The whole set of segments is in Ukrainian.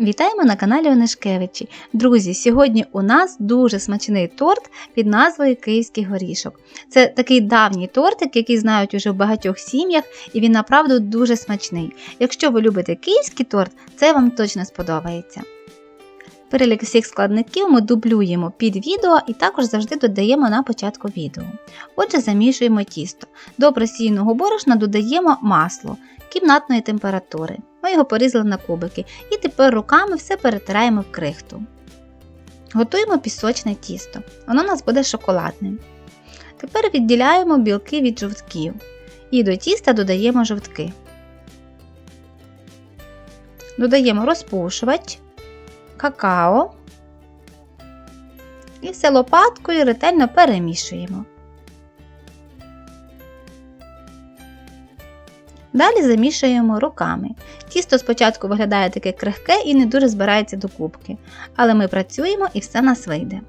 Вітаємо на каналі Онишкевичі. Друзі, сьогодні у нас дуже смачний торт під назвою Київський горішок. Це такий давній тортик, який знають уже в багатьох сім'ях, і він направду дуже смачний. Якщо ви любите київський торт, це вам точно сподобається. Перелік всіх складників ми дублюємо під відео і також завжди додаємо на початку відео. Отже, замішуємо тісто. До просійного борошна додаємо масло кімнатної температури. Ми його порізали на кубики і тепер руками все перетираємо в крихту. Готуємо пісочне тісто. Воно у нас буде шоколадним. Тепер відділяємо білки від жовтків. І до тіста додаємо жовтки. Додаємо розпушувач, какао. І все лопаткою ретельно перемішуємо. Далі замішуємо руками. Тісто спочатку виглядає таке крихке і не дуже збирається до кубки, але ми працюємо і все нас вийде.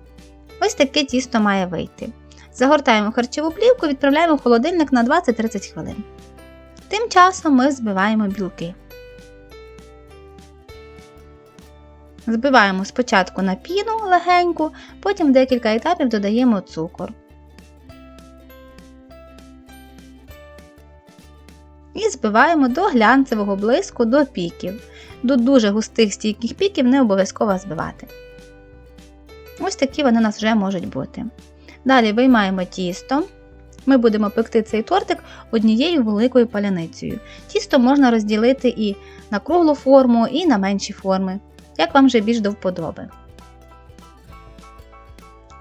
Ось таке тісто має вийти. Загортаємо харчову плівку відправляємо в холодильник на 20-30 хвилин. Тим часом ми збиваємо білки. Збиваємо спочатку на піну легеньку, потім в декілька етапів додаємо цукор. І збиваємо до глянцевого блиску до піків. До дуже густих стійких піків не обов'язково збивати. Ось такі вони у нас вже можуть бути. Далі виймаємо тісто. Ми будемо пекти цей тортик однією великою паляницею. Тісто можна розділити і на круглу форму, і на менші форми, як вам вже більш до вподоби.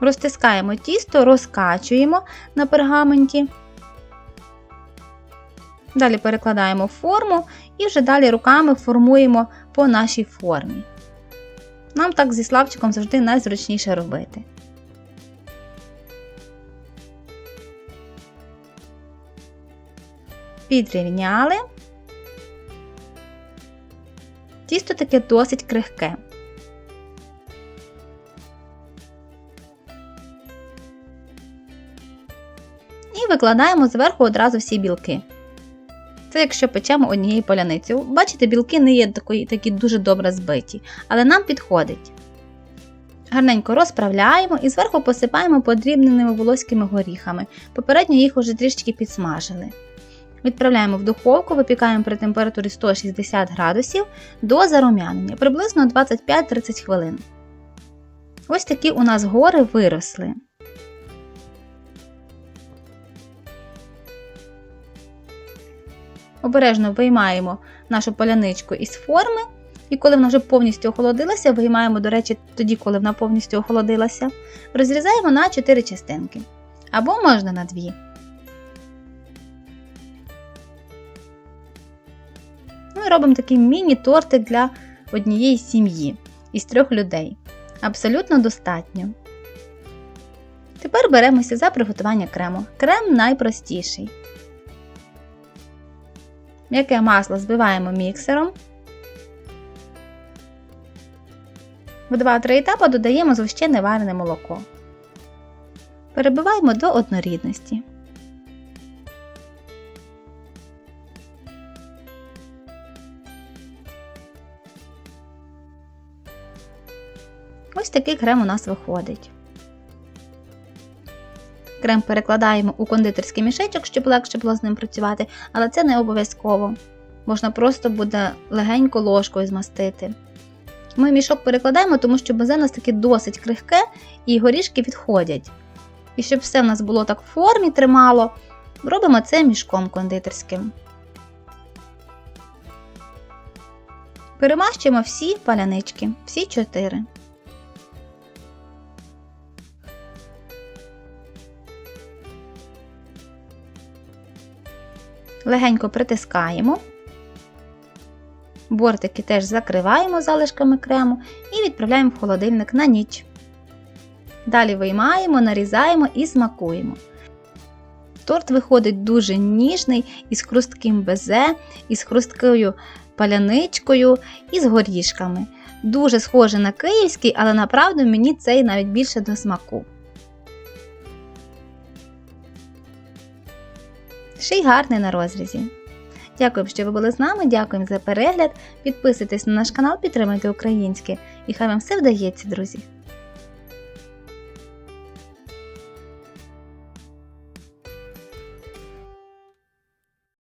Розтискаємо тісто, розкачуємо на пергаменті. Далі перекладаємо форму і вже далі руками формуємо по нашій формі. Нам так зі славчиком завжди найзручніше робити. Підрівняли. Тісто таке досить крихке. І викладаємо зверху одразу всі білки. Це якщо печемо однією поляницею. Бачите, білки не є такі, такі дуже добре збиті, але нам підходить. Гарненько розправляємо і зверху посипаємо подрібненими волоськими горіхами. Попередньо їх уже трішки підсмажили. Відправляємо в духовку, випікаємо при температурі 160 градусів до зарум'янення, приблизно 25-30 хвилин. Ось такі у нас гори виросли. Обережно виймаємо нашу поляничку із форми, і коли вона вже повністю охолодилася, виймаємо, до речі, тоді, коли вона повністю охолодилася, розрізаємо на 4 частинки. Або можна на 2. Ну і робимо такий міні-тортик для однієї сім'ї із трьох людей. Абсолютно достатньо. Тепер беремося за приготування крему. Крем найпростіший. М'яке масло збиваємо міксером. В 2-3 етапи додаємо згущене варене молоко. Перебиваємо до однорідності. Ось такий крем у нас виходить. Крем перекладаємо у кондитерський мішечок, щоб легше було з ним працювати, але це не обов'язково. Можна просто буде легенько ложкою змастити. Ми мішок перекладаємо, тому що безе у нас таке досить крихке і горішки відходять. І щоб все в нас було так в формі тримало, робимо це мішком кондитерським. Перемащуємо всі палянички, всі чотири. Легенько притискаємо, бортики теж закриваємо залишками крему і відправляємо в холодильник на ніч. Далі виймаємо, нарізаємо і смакуємо. Торт виходить дуже ніжний, із хрустким безе, із хрусткою паляничкою і з горішками. Дуже схоже на київський, але направду мені цей навіть більше до смаку. Ще й гарний на розрізі. Дякуємо, що ви були з нами. Дякуємо за перегляд. Підписуйтесь на наш канал, підтримуйте українське. І хай вам все вдається, друзі!